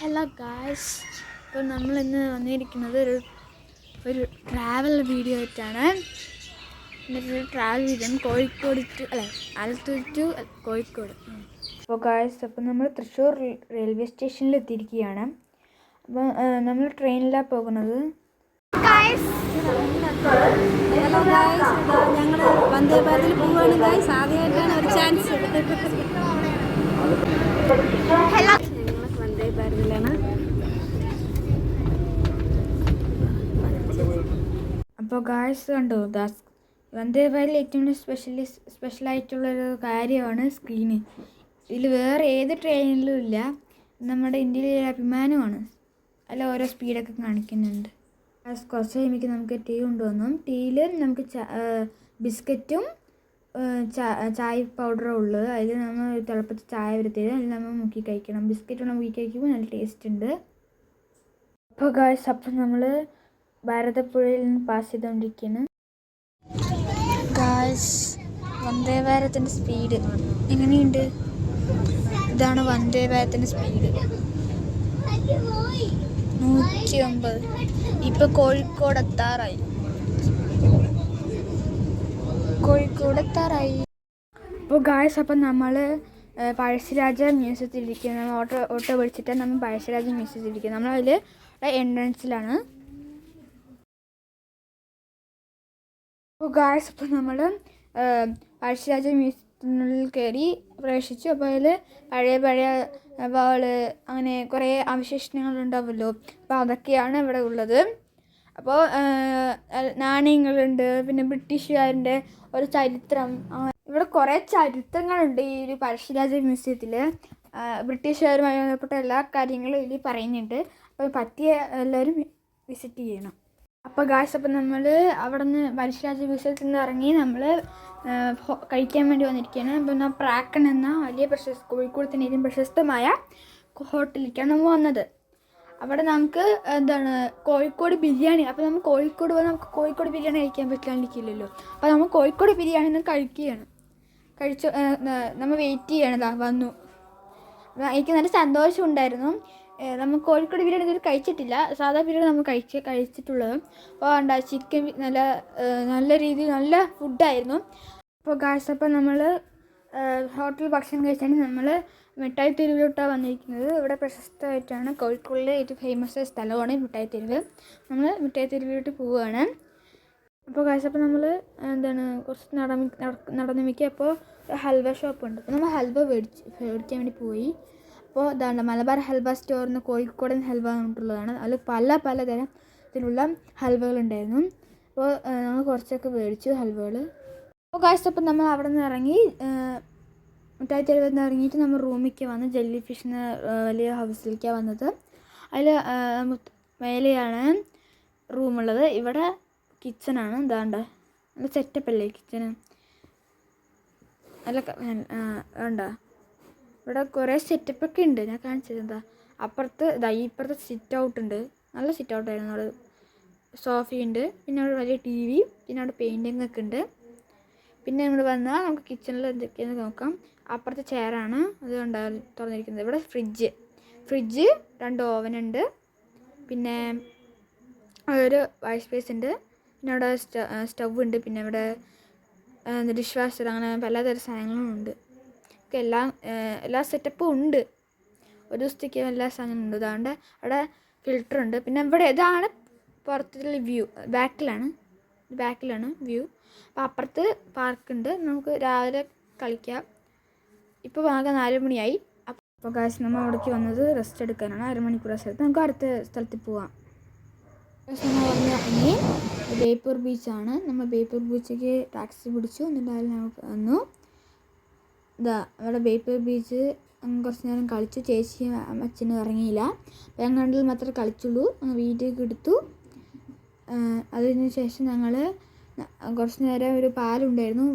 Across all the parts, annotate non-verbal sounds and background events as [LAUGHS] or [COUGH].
Hello guys ഇപ്പോൾ നമ്മൾ ഇന്ന് വന്നിരിക്കുന്നത് ഒരു ഒരു ട്രാവൽ വീഡിയോ ആയിട്ടാണ്. എന്നിട്ടൊരു ട്രാവൽ വീഡിയോ കോഴിക്കോട് ടു അല്ലെ ആലത്തൂർ ടു കോഴിക്കോട്. അപ്പോൾ ഗായ്സ് അപ്പോൾ നമ്മൾ തൃശ്ശൂർ റെയിൽവേ സ്റ്റേഷനിൽ എത്തിയിരിക്കുകയാണ്. അപ്പോൾ നമ്മൾ ട്രെയിനിലാണ് പോകുന്നത്. ഹലോ ഗായ്സ് ഞങ്ങൾ വന്ദേ ഭാരതിൽ പോവുകയാണ് ഗായ്സ് ആദ്യമായിട്ടാണ് ഒരു ചാൻസ് [LAUGHS] ഞങ്ങൾ വന്ദേ ഭാരതിലാണ് അപ്പോൾ ഗായ്സ് കണ്ടു? ദാസ് വന്ദേ ഭാരതിൽ ഏറ്റവും സ്പെഷ്യലി സ്പെഷ്യലായിട്ടുള്ളൊരു കാര്യമാണ് സ്ക്രീന് ഇതിൽ വേറെ ഏത് ട്രെയിനിലും ഇല്ല. നമ്മുടെ ഇന്ത്യയിലെ അഭിമാനമാണ്. അല്ല ഓരോ സ്പീഡൊക്കെ കാണിക്കുന്നുണ്ട്. കുറച്ച് കഴിയുമ്പോൾ നമുക്ക് ടീ കൊണ്ടുവന്നു. ടീയിൽ നമുക്ക് ബിസ്ക്കറ്റും ചായ പൗഡറും ഉള്ളത്. അതിൽ നമ്മൾ തിളപ്പിച്ച് ചായ വരുത്തിയത് അതിൽ നമ്മൾ മുക്കി കഴിക്കണം. ബിസ്ക്കറ്റ് മുക്കി കഴിക്കുമ്പോൾ നല്ല ടേസ്റ്റ് ഉണ്ട്. അപ്പോൾ ഗായ്സ് അപ്പം നമ്മൾ ഭാരതപ്പുഴയിൽ നിന്ന് പാസ് ചെയ്തുകൊണ്ടിരിക്കുകയാണ് ഗായ്സ് വന്ദേ ഭാരത്തിന്റെ സ്പീഡ് എങ്ങനെയുണ്ട്? ഇതാണ് വന്ദേ ഭാരത്തിന്റെ സ്പീഡ് നൂറ്റി ഒമ്പത് ഇപ്പൊ കോഴിക്കോട് എത്താറായി. കോഴിക്കോട് എത്താറായി. അപ്പോൾ ഗായ്സ് അപ്പം നമ്മൾ പഴശ്ശിരാജ മ്യൂസിയത്തിൽ നമ്മൾ ഓട്ടോ ഓട്ടോ വിളിച്ചിട്ട് നമ്മൾ പഴശ്ശിരാജ മ്യൂസിയത്തിൽ ഇരിക്കുന്നത് നമ്മളതിൽ എൻട്രൻസിലാണ് അപ്പോൾ ഗായ്സ് അപ്പോൾ നമ്മൾ പഴശ്ശിരാജ മ്യൂസിയത്തിനുള്ളിൽ കയറി പ്രവേശിച്ചു. അപ്പോൾ അതിൽ പഴയ പഴയ വാൾ അങ്ങനെ കുറേ അവശേഷണങ്ങൾ ഉണ്ടാവുമല്ലോ. അപ്പോൾ അതൊക്കെയാണ് ഇവിടെ ഉള്ളത്. അപ്പോൾ നാണയങ്ങളുണ്ട് പിന്നെ ബ്രിട്ടീഷുകാരുടെ ഒരു ചരിത്രം ഇവിടെ കുറേ ചരിത്രങ്ങളുണ്ട് ഈ ഒരു പഴശ്ശിരാജ മ്യൂസിയത്തിൽ ബ്രിട്ടീഷുകാരുമായി ബന്ധപ്പെട്ട എല്ലാ കാര്യങ്ങളും ഇതിൽ പറയുന്നുണ്ട്. അപ്പോൾ പറ്റിയ എല്ലാവരും വിസിറ്റ് ചെയ്യണം. അപ്പോൾ ഗായ്സ് അപ്പം നമ്മൾ അവിടെ നിന്ന് പരശുരാജ മ്യൂസിയത്തിൽ നിന്ന് ഇറങ്ങി നമ്മൾ കഴിക്കാൻ വേണ്ടി വന്നിരിക്കുകയാണ്. അപ്പോൾ എന്നാൽ പ്രാക്കൺ എന്ന വലിയ പ്രശസ്ത കോഴിക്കോട് തന്നെ ഏറ്റവും പ്രശസ്തമായ ഹോട്ടലിലേക്കാണ് നമ്മൾ വന്നത്. അവിടെ നമുക്ക് എന്താണ് കോഴിക്കോട് ബിരിയാണി അപ്പോൾ നമ്മൾ കോഴിക്കോട് വന്ന് നമുക്ക് കോഴിക്കോട് ബിരിയാണി കഴിക്കാൻ പറ്റില്ലാണ്ടിരിക്കില്ലല്ലോ അപ്പോൾ നമ്മൾ കോഴിക്കോട് ബിരിയാണി നിന്ന് കഴിക്കുകയാണ്. കഴിച്ചു നമ്മൾ വെയിറ്റ് ചെയ്യണതാ വന്നു. എനിക്ക് നല്ല സന്തോഷം ഉണ്ടായിരുന്നു. ഏഹ് നമ്മൾ കോഴിക്കോട് ബിരിയാണി ഇതുവരെ കഴിച്ചിട്ടില്ല. സാധാ ബിരിയാണി നമ്മൾ കഴിച്ച് കഴിച്ചിട്ടുള്ളത്. അപ്പോൾ ഉണ്ടാ ചിക്കൻ നല്ല നല്ല രീതിയിൽ നല്ല ഫുഡായിരുന്നു അപ്പോൾ ഗായ്സ് അപ്പോൾ നമ്മൾ ഹോട്ടൽ ഭക്ഷണം കഴിച്ചാണ് നമ്മൾ മിഠായി തെരുവിലോട്ടാണ് വന്നിരിക്കുന്നത്. ഇവിടെ പ്രശസ്തമായിട്ടാണ് കോഴിക്കോടിലെ ഏറ്റവും ഫേമസ് സ്ഥലമാണ് മിഠായി തെരുവ്. നമ്മൾ മിഠായി തെരുവിലോട്ട് പോവുകയാണ് അപ്പോൾ കാശ് അപ്പോൾ നമ്മൾ എന്താണ് കുറച്ച് നടന്ന് നടന്ന് മിക്കുക അപ്പോൾ ഹൽവ ഷോപ്പ് ഉണ്ട്. അപ്പോൾ നമ്മൾ ഹൽവ മേടിച്ച് മേടിക്കാൻ വേണ്ടി പോയി. അപ്പോൾ ഇതാണ് മലബാർ ഹൽവ സ്റ്റോർ എന്ന് കോഴിക്കോടൻ ഹൽവ എന്നിട്ടുള്ളതാണ് അതിൽ പല പല തരം ഇതിലുള്ള ഹൽവകളുണ്ടായിരുന്നു. അപ്പോൾ നമ്മൾ കുറച്ചൊക്കെ മേടിച്ചു ഹൽവകൾ. അപ്പോൾ കാശ് അപ്പം നമ്മൾ അവിടെ നിന്ന് ഇറങ്ങി മിഠായി തെരുവിൽ നിന്ന് ഇറങ്ങിയിട്ട് നമ്മൾ റൂമിലേക്ക് വന്ന് ജെല്ലി ഫിഷ് എന്ന വലിയ ഹൗസിലേക്കാണ് വന്നത്. അതിൽ മേലെയാണ് റൂമുള്ളത്. ഇവിടെ കിച്ചണാണ്. എന്താണ്ട് നല്ല സെറ്റപ്പല്ലേ കിച്ചണ്? നല്ല വേണ്ട ഇവിടെ കുറേ സെറ്റപ്പൊക്കെ ഉണ്ട്. ഞാൻ കാണിച്ചിരുന്നതാ അപ്പുറത്ത് ഇതാ ഇപ്പുറത്ത് സിറ്റ് ഔട്ട് ഉണ്ട്. നല്ല സിറ്റ് ഔട്ട് ആയിരുന്നു. അവിടെ സോഫയുണ്ട് പിന്നെ അവിടെ വലിയ ടി വി പിന്നെ അവിടെ പെയിന്റിംഗ് ഒക്കെ ഉണ്ട്. പിന്നെ നമ്മൾ വന്നാൽ നമുക്ക് കിച്ചണിൽ എന്തൊക്കെയാണെന്ന് നോക്കാം. അപ്പുറത്തെ ചെയറാണ് അത് ഉണ്ടാകും തുറന്നിരിക്കുന്നത്. ഇവിടെ ഫ്രിഡ്ജ് ഫ്രിഡ്ജ് രണ്ട് ഓവനുണ്ട് പിന്നെ ഒരു വാഷ് സ്പേസ് ഉണ്ട്. പിന്നെ അവിടെ സ്റ്റവ് ഉണ്ട്. പിന്നെ ഇവിടെ ഡിഷ് വാഷർ അങ്ങനെ പലതരം സാധനങ്ങളും ഉണ്ട്. ഒക്കെ എല്ലാം എല്ലാ സെറ്റപ്പും ഉണ്ട്. ഒരു ദിവസത്തേക്ക് എല്ലാ സാധനവും ഉണ്ട്. അതുകൊണ്ട് അവിടെ ഫിൽറ്റർ ഉണ്ട്. പിന്നെ ഇവിടെ ഇതാണ് പുറത്തുള്ള വ്യൂ ബാക്കിലാണ്. ബാക്കിലാണ് വ്യൂ അപ്പോൾ അപ്പുറത്ത് പാർക്കുണ്ട് നമുക്ക് രാവിലെ കളിക്കാം. ഇപ്പോൾ ആകെ നാല് മണിയായി. അപ്പോൾ കാശ് നമ്മൾ അവിടേക്ക് വന്നത് റെസ്റ്റ് എടുക്കാനാണ്. അരമണിക്കൂർ സ്ഥലത്ത് നമുക്ക് അടുത്ത സ്ഥലത്തിൽ പോവാം. ഇനി ബേപ്പൂർ ബീച്ചാണ് നമ്മൾ ബേപ്പൂർ ബീച്ചിലേക്ക് ടാക്സി പിടിച്ചു. എന്നിട്ട് അതിൽ നമുക്ക് വന്നു. ഇതാ അവിടെ ബേപ്പൂർ ബീച്ച് കുറച്ച് നേരം കളിച്ചു. ചേച്ചിയും അച്ഛനും ഇറങ്ങിയില്ല ഞങ്ങൾ രണ്ടിൽ മാത്രമേ കളിച്ചുള്ളൂ. വീട്ടിലേക്ക് എടുത്തു. അതിന് ശേഷം ഞങ്ങൾ കുറച്ച് നേരം ഒരു പാലുണ്ടായിരുന്നു.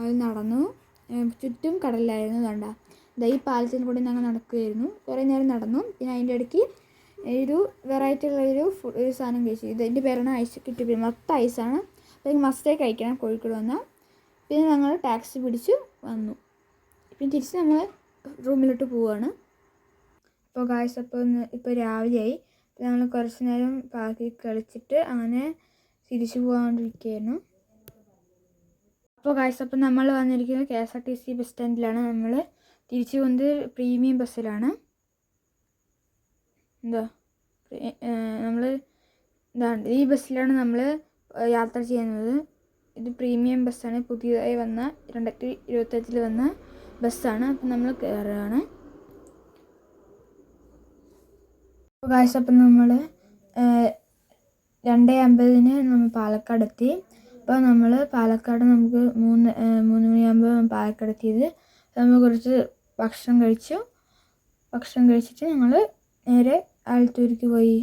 അത് നടന്നു. ചുറ്റും കടലായിരുന്നു കണ്ട. ഇതാ ഈ പാലത്തിന് കൂടി ഞങ്ങൾ നടക്കുകയായിരുന്നു കുറേ നേരം നടന്നു. പിന്നെ അതിന്റെ ഇടയ്ക്ക് ഒരു വെറൈറ്റി ഉള്ള ഒരു ഒരു സാധനം കഴിച്ചു. ഇതിന്റെ പേരാണ് ഐസ് കിട്ടി. മൊത്തം ഐസാണ്. അപ്പോൾ മസ്റ്റേ കഴിക്കണം കോഴിക്കോട് വന്നാൽ. പിന്നെ ഞങ്ങൾ ടാക്സി പിടിച്ച് വന്നു. പിന്നെ തിരിച്ച് നമ്മൾ റൂമിലോട്ട് പോവുകയാണ് അപ്പോൾ ഗായസ് അപ്പോൾ ഇപ്പോൾ രാവിലെയായി. അപ്പോൾ ഞങ്ങൾ കുറച്ച് നേരം പാർക്കിൽ കളിച്ചിട്ട് അങ്ങനെ തിരിച്ചു പോകാണ്ടിരിക്കുകയായിരുന്നു അപ്പോൾ ഗായസ് അപ്പോൾ നമ്മൾ വന്നിരിക്കുന്നത് K S R T C bus സ്റ്റാൻഡിലാണ് നമ്മൾ തിരിച്ചു പോകുന്നത് പ്രീമിയം ബസ്സിലാണ് എന്താ നമ്മൾ ഇതാണ്. ഈ ബസ്സിലാണ് നമ്മൾ യാത്ര ചെയ്യുന്നത്. ഇത് പ്രീമിയം ബസ്സാണ് പുതിയതായി വന്ന രണ്ടായിരത്തി ഇരുപത്തഞ്ചിൽ വന്ന ബസ്സാണ്. അപ്പം നമ്മൾ കയറുകയാണ് കാശ് അപ്പം നമ്മൾ രണ്ട് അമ്പതിന് നമ്മൾ പാലക്കാട് എത്തി അപ്പോൾ നമ്മൾ പാലക്കാട് നമുക്ക് മൂന്ന് മൂന്ന് മണിയാകുമ്പോൾ പാലക്കാട് എത്തിയത് നമ്മൾ കുറച്ച് ഭക്ഷണം കഴിച്ചു. ഭക്ഷണം കഴിച്ചിട്ട് ഞങ്ങൾ നേരെ ആലത്തൂർക്ക് പോയി.